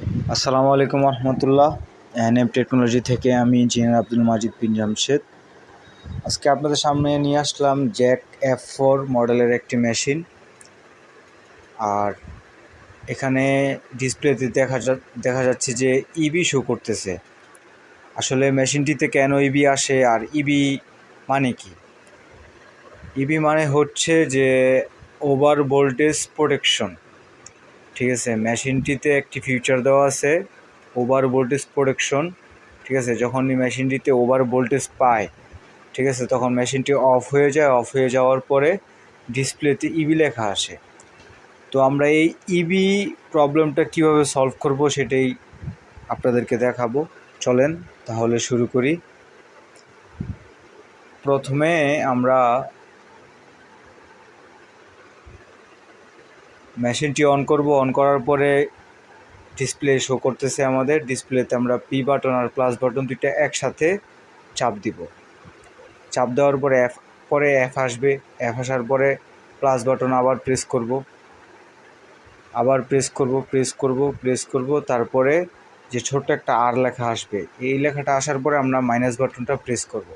আসসালামু আলাইকুম রহমতুল্লাহ, NM technology থেকে আমি ইঞ্জিনিয়ার আব্দুল মাজিদ বিন জামশেদ। আজকে আপনাদের সামনে নিয়ে আসলাম জ্যাক এফ ফোর মডেলের একটি মেশিন। আর এখানে ডিসপ্লেতে দেখা যা, দেখা যাচ্ছে যে ইবি শো করতেছে। আসলে মেশিনটিতে কেন ইবি আসে আর ইবি মানে কি? ইবি মানে হচ্ছে যে ওভার ভোল্টেজ প্রোটেকশন ঠিক আছে, মেশিনটিতে একটি ফিউচার দেওয়া আছে ওভার ভোল্টেজ প্রোটেকশন ঠিক আছে যখন এই মেশিনটিতে ওভার ভোল্টেজ পায়, ঠিক আছে, তখন মেশিনটি অফ হয়ে যায় অফ হয়ে যাওয়ার পরে ডিসপ্লেতে ইবি লেখা আসে। তো আমরা এই ইবি প্রবলেমটা কীভাবে সলভ করব সেটাই আপনাদেরকে দেখাবো। চলেন তাহলে শুরু করি। প্রথমে আমরা মেশিনটি অন করব, অন করার পরে ডিসপ্লে শো করতেছে আমাদের। ডিসপ্লেতে আমরা পি বাটন আর প্লাস বাটন দুইটা একসাথে চাপ দিব। চাপ দেওয়ার পরে এফ পরে এফ আসবে। এফ আসার পরে প্লাস বাটন আবার প্রেস করব। আবার প্রেস করব প্রেস করব প্রেস করব। তারপরে যে ছোট্ট একটা আর লেখা আসবে, এই লেখাটা আসার পরে আমরা মাইনাস বাটনটা প্রেস করব।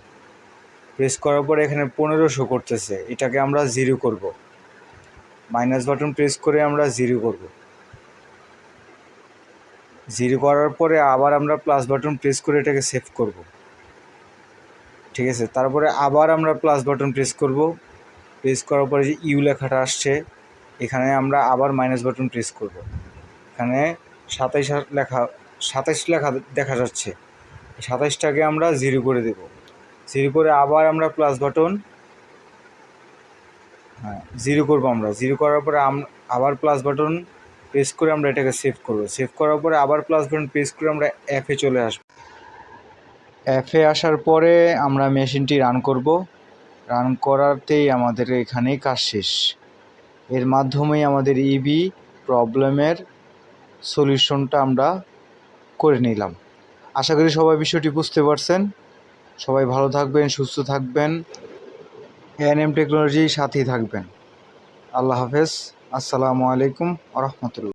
প্রেস করার পরে এখানে পনেরো শো করতেছে। এটাকে আমরা জিরো করব। মাইনাস বাটন প্রেস করে আমরা জিরো করব। জিরো করার পরে আবার আমরা প্লাস বাটন প্রেস করে এটাকে সেভ করব। ঠিক আছে? তারপরে আবার আমরা প্লাস বাটন প্রেস করব। প্রেস করার পরে যে ইউ লেখাটা আসছে, এখানে আমরা আবার মাইনাস বাটন প্রেস করব। এখানে সাতাইশ লেখা সাতাইশ লেখা দেখা যাচ্ছে। সাতাইশটাকে আমরা জিরো করে দেব। জিরো করে আবার আমরা প্লাস বাটন হ্যাঁ জিরো করব আমরা। জিরো করার পরে আবার প্লাস বাটন প্রেস করে আমরা এটাকে সেভ করব। সেভ করার পরে আবার প্লাস বাটন প্রেস করে আমরা অ্যাপে চলে আসব। অ্যাপে আসার পরে আমরা মেশিনটি রান করব। রান করাতেই আমাদের এখানেই কাজ শেষ। এর মাধ্যমেই আমাদের ইবি প্রবলেমের সলিউশনটা আমরা করে নিলাম। আশা করি সবাই বিষয়টি বুঝতে পারছেন। সবাই ভালো থাকবেন, সুস্থ থাকবেন। এএনএম টেকনোলজির সাথেই থাকবেন। আল্লাহ হাফেজ। আসসালামু আলাইকুম রহমতুল্লাহ।